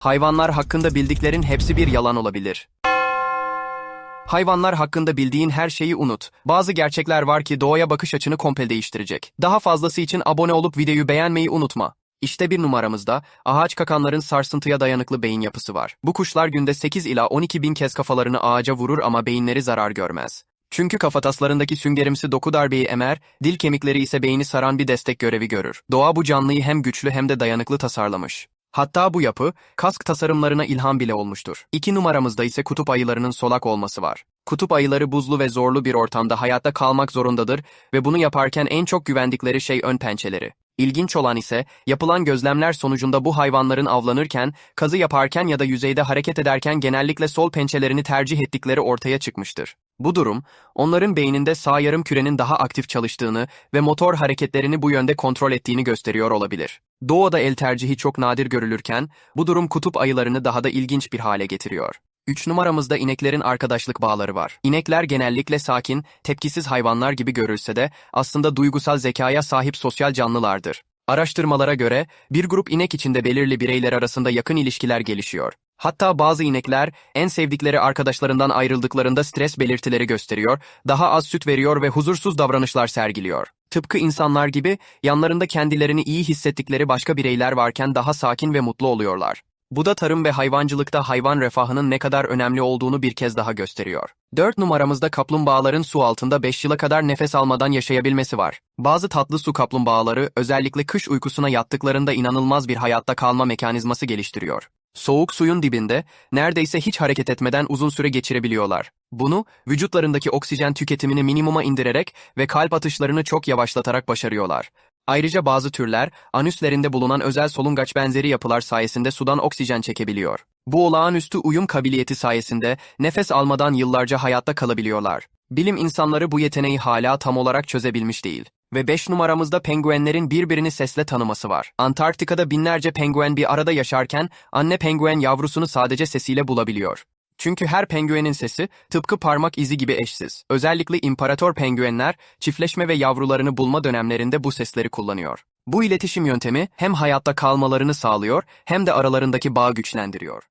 Hayvanlar hakkında bildiklerin hepsi bir yalan olabilir. Hayvanlar hakkında bildiğin her şeyi unut. Bazı gerçekler var ki doğaya bakış açını komple değiştirecek. Daha fazlası için abone olup videoyu beğenmeyi unutma. İşte bir numaramızda ağaç kakanların sarsıntıya dayanıklı beyin yapısı var. Bu kuşlar günde 8 ila 12 bin kez kafalarını ağaca vurur ama beyinleri zarar görmez. Çünkü kafataslarındaki süngerimsi doku darbeyi emer, dil kemikleri ise beyni saran bir destek görevi görür. Doğa bu canlıyı hem güçlü hem de dayanıklı tasarlamış. Hatta bu yapı, kask tasarımlarına ilham bile olmuştur. İki numaramızda ise kutup ayılarının solak olması var. Kutup ayıları buzlu ve zorlu bir ortamda hayatta kalmak zorundadır ve bunu yaparken en çok güvendikleri şey ön pençeleri. İlginç olan ise yapılan gözlemler sonucunda bu hayvanların avlanırken, kazı yaparken ya da yüzeyde hareket ederken genellikle sol pençelerini tercih ettikleri ortaya çıkmıştır. Bu durum, onların beyninde sağ yarım kürenin daha aktif çalıştığını ve motor hareketlerini bu yönde kontrol ettiğini gösteriyor olabilir. Doğada el tercihi çok nadir görülürken, bu durum kutup ayılarını daha da ilginç bir hale getiriyor. 3 numaramızda ineklerin arkadaşlık bağları var. İnekler genellikle sakin, tepkisiz hayvanlar gibi görülse de aslında duygusal zekaya sahip sosyal canlılardır. Araştırmalara göre bir grup inek içinde belirli bireyler arasında yakın ilişkiler gelişiyor. Hatta bazı inekler en sevdikleri arkadaşlarından ayrıldıklarında stres belirtileri gösteriyor, daha az süt veriyor ve huzursuz davranışlar sergiliyor. Tıpkı insanlar gibi yanlarında kendilerini iyi hissettikleri başka bireyler varken daha sakin ve mutlu oluyorlar. Bu da tarım ve hayvancılıkta hayvan refahının ne kadar önemli olduğunu bir kez daha gösteriyor. 4 numaramızda kaplumbağaların su altında 5 yıla kadar nefes almadan yaşayabilmesi var. Bazı tatlı su kaplumbağaları özellikle kış uykusuna yattıklarında inanılmaz bir hayatta kalma mekanizması geliştiriyor. Soğuk suyun dibinde neredeyse hiç hareket etmeden uzun süre geçirebiliyorlar. Bunu vücutlarındaki oksijen tüketimini minimuma indirerek ve kalp atışlarını çok yavaşlatarak başarıyorlar. Ayrıca bazı türler anüslerinde bulunan özel solungaç benzeri yapılar sayesinde sudan oksijen çekebiliyor. Bu olağanüstü uyum kabiliyeti sayesinde nefes almadan yıllarca hayatta kalabiliyorlar. Bilim insanları bu yeteneği hala tam olarak çözebilmiş değil. Ve 5 numaramızda penguenlerin birbirini sesle tanıması var. Antarktika'da binlerce penguen bir arada yaşarken anne penguen yavrusunu sadece sesiyle bulabiliyor. Çünkü her penguenin sesi tıpkı parmak izi gibi eşsiz. Özellikle imparator penguenler çiftleşme ve yavrularını bulma dönemlerinde bu sesleri kullanıyor. Bu iletişim yöntemi hem hayatta kalmalarını sağlıyor hem de aralarındaki bağı güçlendiriyor.